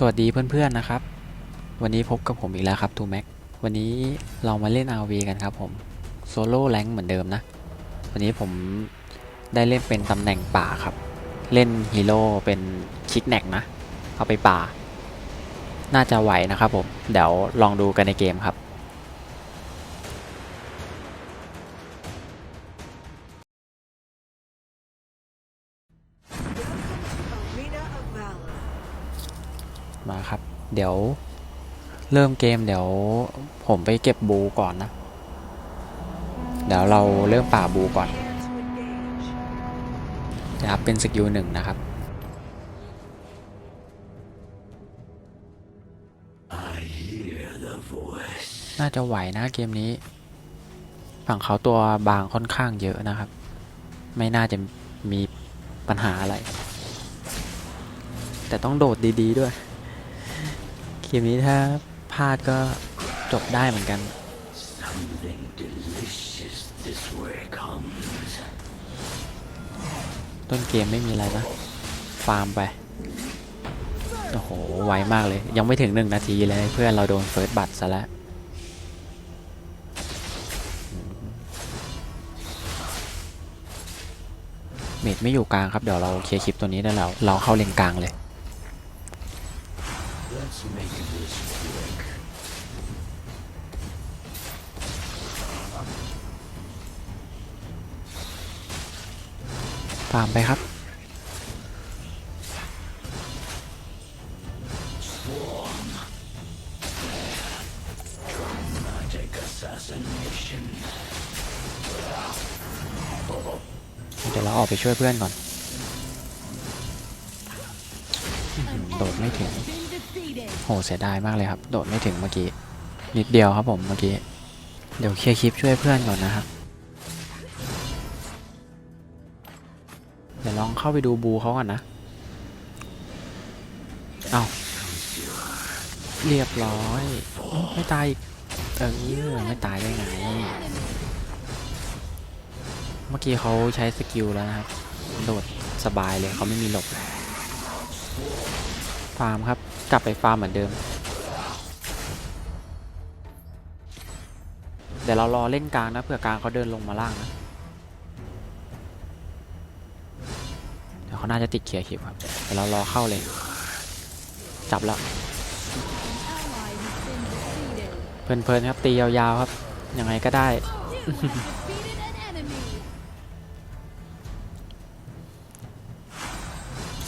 สวัสดีเพื่อนๆนะครับ วันนี้พบกับผมอีกแล้วครับทูแม็กวันนี้เรามาเล่น RV กันครับผมโซโล่แรงเหมือนเดิมนะ วันนี้ผมได้เล่นเป็นตำแหน่งป่าครับ เล่นฮีโร่เป็นคิกแนกนะ เอาไปป่า น่าจะไหวนะครับผม เดี๋ยวลองดูกันในเกมครับ มาครับ เดี๋ยวเริ่มเกมเดี๋ยวผมไปเก็บบูก่อนนะ เดี๋ยวเราเริ่มป่าบูก่อน Prepare to engage. จะอัพเป็นสกิลหนึ่งนะครับน่าจะไหวนะเกมนี้ ฝั่งเขาตัวบางค่อนข้างเยอะนะครับ ไม่น่าจะมีปัญหาอะไร แต่ต้องโดดดี ๆ ด้วย เกมนี้ถ้าพลาดก็จบได้เหมือนกัน Something delicious this way comes. ต้นเกมไม่มีอะไรนะฟาร์มไป โอ้โห ไวมากเลย ยังไม่ถึงหนึ่งนาทีเลยเพื่อนเราโดนเฟิร์สบัตซะแล้วเมดไม่อยู่กลางครับ เดี๋ยวเราเคลียร์คลิปตัวนี้ได้แล้ว เราเข้าเลนกลางเลย ฟามไปครับ เดี๋ยวเราออกไปช่วยเพื่อนก่อน โดดไม่ถึง โห เสียดายมากเลยครับ โดดไม่ถึงเมื่อกี้ นิดเดียวครับผมเมื่อกี้ เดี๋ยวเคลียร์คลิปช่วยเพื่อนก่อนนะครับ ดี๋ยวลองเข้าไปดูบูเขาก่อนนะเอาเรียบร้อยอไม่ตายอีกเออไม่ตายได้ไง เมื่อกี้เขาใช้สกิลแล้วนะครับโดดสบายเลยเขาไม่มีหลบ ฟาร์มครับ กลับไปฟาร์มเหมือนเดิม เดี๋ยวเรารอเล่นกลางนะเผื่อกลางเขาเดินลงมาล่างนะ เขาน่าจะติดเคลียร์คลิปครับเดี๋ยวเรารอเข้าเลย จับแล้ว เพลินๆครับตียาวๆครับ ยังไงก็ได้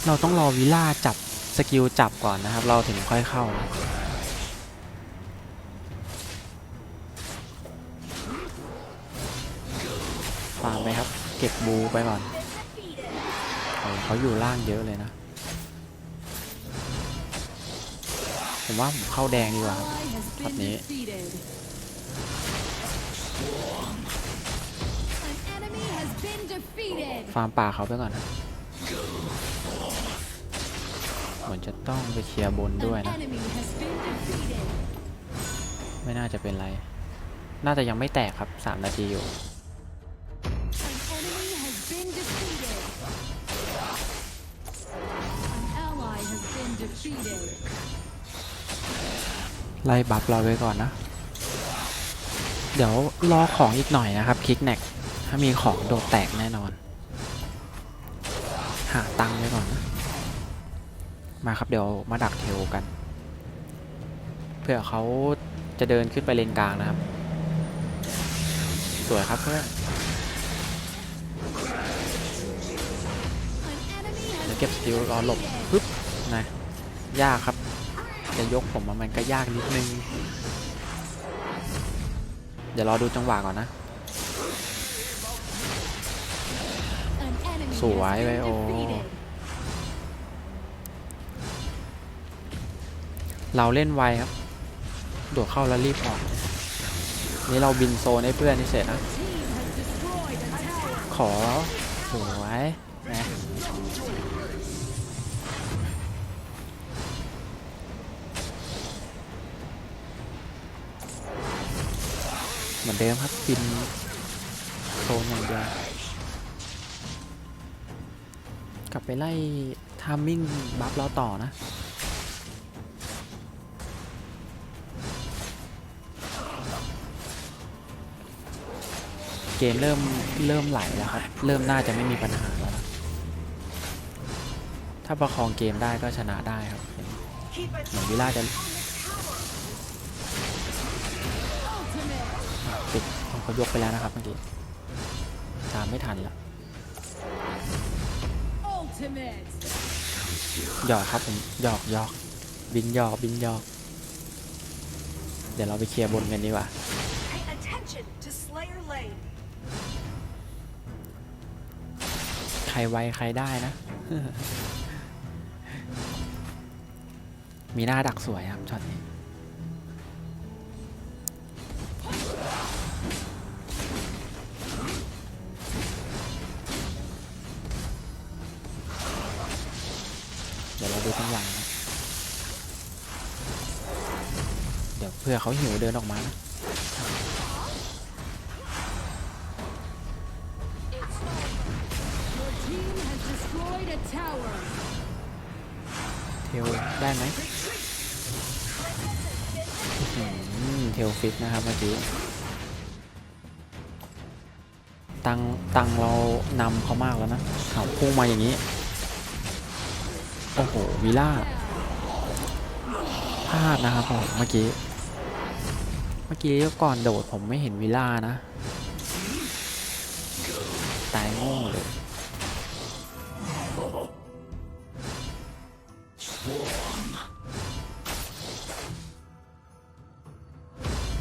เราต้องรอวิล่าจับสกิลจับก่อนนะครับ เราถึงค่อยเข้าฟาร์มไปครับ เก็บบูไปก่อน เขาอยู่ล่างเยอะเลยนะ ผมว่าผมเข้าแดงดีกว่าครับช็อตนี้ฟาร์มป่าเขาไปก่อนนะเหมือนจะต้องไปเคลียร์บนด้วยนะ ไม่น่าจะเป็นไร น่าจะยังไม่แตกครับ 3 นาทีอยู่ ไล่บัฟเราไว้ก่อนนะ เดี๋ยวรอของอีกหน่อยนะครับคลิกแน็กถ้ามีของโดดแตกแน่นอน หาตังค์ไว้ก่อนนะมาครับเดี๋ยวมาดักเทลกัน เพื่อเขาจะเดินขึ้นไปเลนกลางนะครับ สวยครับเพื่อนเดี๋ยวเก็บสติลรอหลบปึ๊บนะ ยากครับ จะยกผมมามันก็ยากนิดนึง เดี๋ยวรอดูจังหวะก่อนนะ สวยไวโอ เราเล่นไวครับ โดดเข้าแล้วรีบออก นี่เราบินโซนให้เพื่อนที่เสร็จนะ ขอ มือนเดิมครับกินโคลนอย่างเดียวกลับไปไล่ทามมิ่งบัฟเราต่อนะเกมเริ่มเริ่มไหลแล้วครับ เริ่มน่าจะไม่มีปัญหาแล้ว ถ้าประคองเกมได้ก็ชนะได้ครับ เหมือนวิล่าจะ เขายกไปแล้วนะครับเมื่อกี้ตามไม่ทันละหยอกครับผมหยอกหยอกบินหยอกบินหยอก เดี๋ยวเราไปเคลียร์บนกันดีกว่าใครไวใครได้นะ มีหน้าดักสวยครับช็อตนี้ เดี๋ยวเพื่อเขาหิวเดินออกมานะเทลได้ไหมเทลฟิตนะครับเมื่อกี้ ตังตังเรานำเขามากแล้วนะเขาพุ่งมาอย่างนี้ โอ้โหวิล่าพลาดนะครับผมเมื่อกี้ มื่อกี้ก่อนโดดผมไม่เห็นวิล่านะ ตายโง่เลย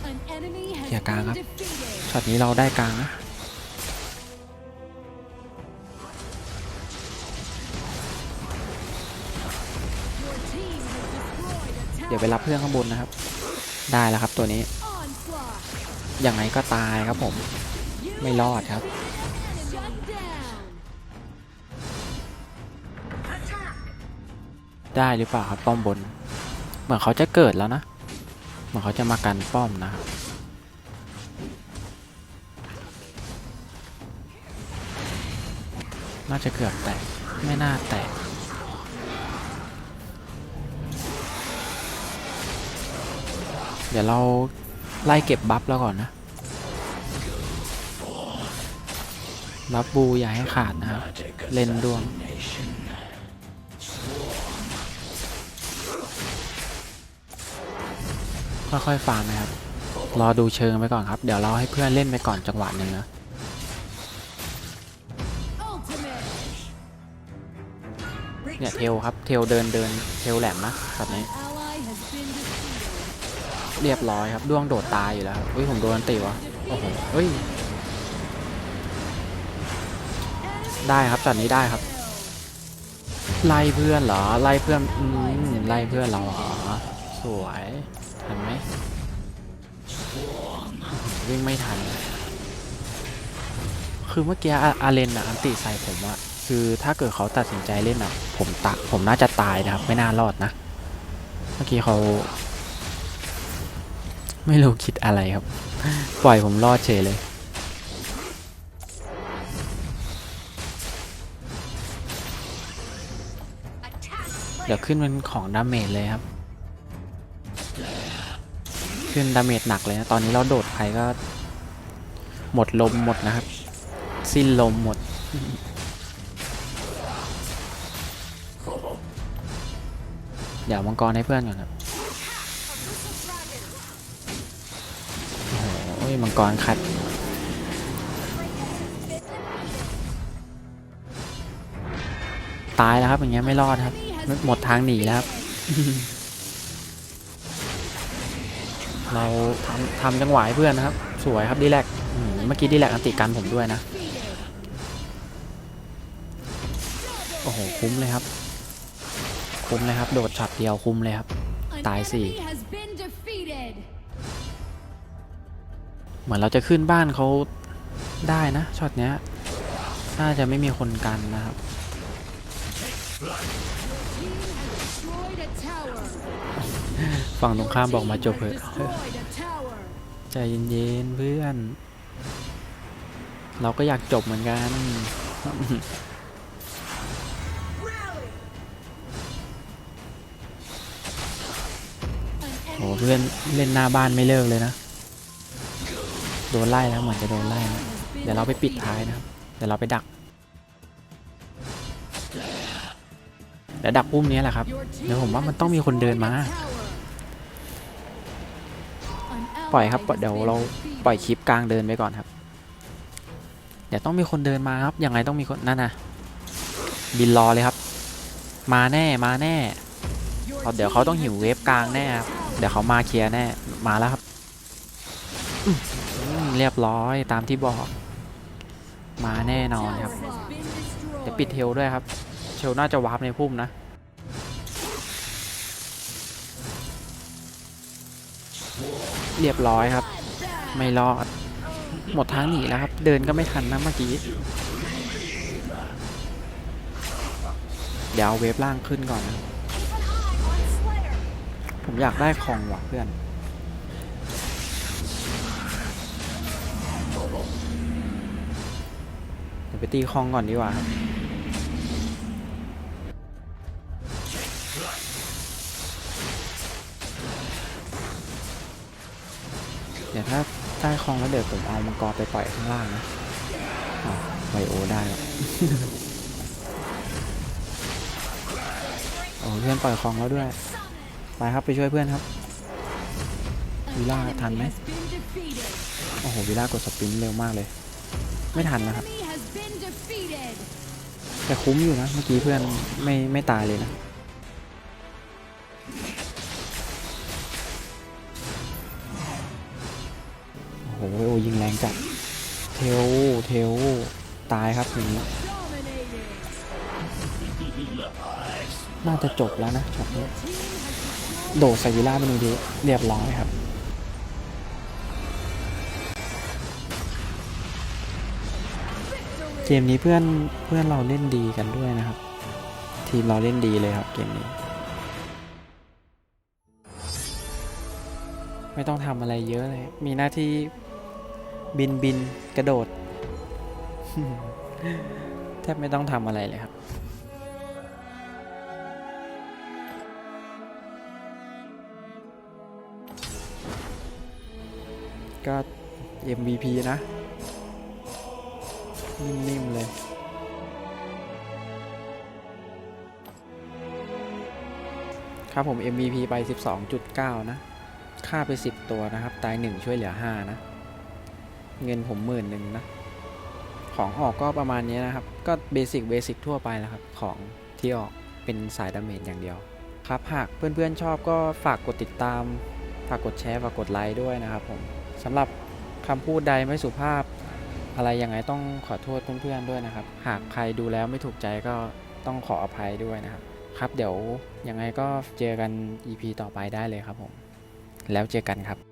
An enemy has Kìa, càng been á. defeated. ช็อตนี้เราได้กลางนะเดี๋ยวไปรับเพื่อนข้างบนนะครับ ได้แล้วครับตัวนี้ ยังไงก็ตายครับผม ไม่รอดครับ ได้หรือเปล่าครับป้อมบน เหมือนเขาจะเกิดแล้วนะ เหมือนเขาจะมากันป้อมนะน่าจะเกือบแตก ไม่น่าแตก เดี๋ยวเรา ไล่เก็บบัฟแล้วก่อนนะ บัฟบูอย่าให้ขาดนะครับ เล่นดวง ค่อยๆฟาร์มนะครับ รอดูเชิงไปก่อนครับ เดี๋ยวเราให้เพื่อนเล่นไปก่อนจังหวะหนึ่งนะเนี่ยเทลครับ เทลเดินเดินเทลแหลมนะแบบนี้ เรียบร้อยครับด้วงโดดตายอยู่แล้วครับเฮ้ยผมโดนอันติวะโอ้โหเฮ้ยได้ครับช็อตนี้ได้ครับ ไล่เพื่อนเหรอไล่เพื่อนอืมไล่เพื่อนเราเหรอสวยทันไหมวิ่งไม่ทัน คือเมื่อกี้อาอาเลนอะอันติใส่ผมอะคือถ้าเกิดเขาตัดสินใจเล่นอะผมตะผมน่าจะตายนะครับ ไม่น่ารอดนะ เมื่อกี้เขา ไม่รู้คิดอะไรครับ ปล่อยผมรอดเฉยเลย เดี๋ยวขึ้นเป็นของดาเมจเลยครับ ขึ้นดาเมจหนักเลยนะ ตอนนี้เราโดดไปก็ หมดลมหมดนะครับ สิ้นลมหมดเดี๋ยวมังกรให้เพื่อนก่อนครับ อ้โหมังกรคัดตายแล้วครับอย่างเงี้ยไม่รอดครับ หมดทางหนีแล้วครับ เราทำทำจังหวะให้เพื่อนนะครับ สวยครับดีแลกอืมเมื่อกี้ดีแลกอันติกันผมด้วยนะ โอ้โห คุ้มเลยครับ คุ้มเลยครับ โดดช็อตเดียวคุ้มเลยครับ An Tài xỉ. enemy เหมือนเราจะขึ้นบ้านเขาได้นะช็อตเนี้ยน่าจะไม่มีคนกันนะครับฝั่งตรงข้ามบอกมาจบเถอะใจเย็นๆเพื่อน เราก็อยากจบเหมือนกัน โอ้เพื่อนเล่นหน้าบ้านไม่เลิกเลยนะ โดนไล่แล้วเหมือนจะโดนไล่นะเดี๋ยวเราไปปิดท้ายนะครับ เดี๋ยวเราไปดักเดี๋ยวดักปุ้มนี้แหละครับ เดี๋ยวผมว่ามันต้องมีคนเดินมา ปล่อยครับ เดี๋ยวเราปล่อยคลิปกลางเดินไปก่อนครับ เดี๋ยวต้องมีคนเดินมาครับ ยังไงต้องมีคนนั่นนะบินรอเลยครับ มาแน่ มาแน่ เดี๋ยวเขาต้องหิวเวฟกลางแน่ครับ เดี๋ยวเขามาเคลียร์แน่ มาแล้วครับ เรียบร้อยตามที่บอก มาแน่นอนครับ เดี๋ยวปิดเทลด้วยครับ เชลน่าจะวาร์ปในพุ่มนะเรียบร้อยครับ ไม่รอด หมดทางหนีแล้วครับ เดินก็ไม่ทันนะเมื่อกี้ เดี๋ยวเอาเวฟล่างขึ้นก่อนนะ ผมอยากได้ของว่ะเพื่อน ไปตีคองก่อนดีกว่าครับเดี๋ยวถ้าได้คองแล้วเดี๋ยวผมเอามังกรไปปล่อยข้างล่างนะไวโอได้โอ้เพื่อนปล่อยคองแล้วด้วย ไปครับไปช่วยเพื่อนครับวิล่าทันไหมโอ้โหวิล่ากดสปินเร็วมากเลย ไม่ทันนะครับ แต่คุ้มอยู่นะ เมื่อกี้เพื่อนไม่ไม่ตายเลยนะโอ้โหโอ้ยิงแรงจัด เทลเทลตายครับอย่างนี้ น่าจะจบแล้วนะช็อตนี้ โดดใส่วิลล่าเป็นดีเรียบร้อยครับ เกมนี้เพื่อนเพื่อนเราเล่นดีกันด้วยนะครับ ทีมเราเล่นดีเลยครับเกมนี้ ไม่ต้องทำอะไรเยอะเลย มีหน้าที่บินบินกระโดด แทบไม่ต้องทำอะไรเลยครับก็ MVP นะ นิ่มๆเลย ครับผม MVP ไป 12.9 นะค่าไป 10 ตัวนะครับ ตาย 1 ช่วยเหลือ 5 นะ เงินผมหมื่นหนึ่งนะ ของออกก็ประมาณนี้นะครับ ก็เบสิกเบสิกทั่วไปแล้วครับ ของที่ออกเป็นสายดาเมจอย่างเดียว ครับหากเพื่อนๆชอบก็ฝากกดติดตาม ฝากกดแชร์ ฝากกดไลค์ด้วยนะครับผมสำหรับคำพูดใดไม่สุภาพ อะไรยังไงต้องขอโทษเพื่อนๆด้วยนะครับ หากใครดูแล้วไม่ถูกใจก็ต้องขออภัยด้วยนะครับ ครับเดี๋ยวยังไงก็เจอกัน EP ต่อไปได้เลยครับผม แล้วเจอกันครับ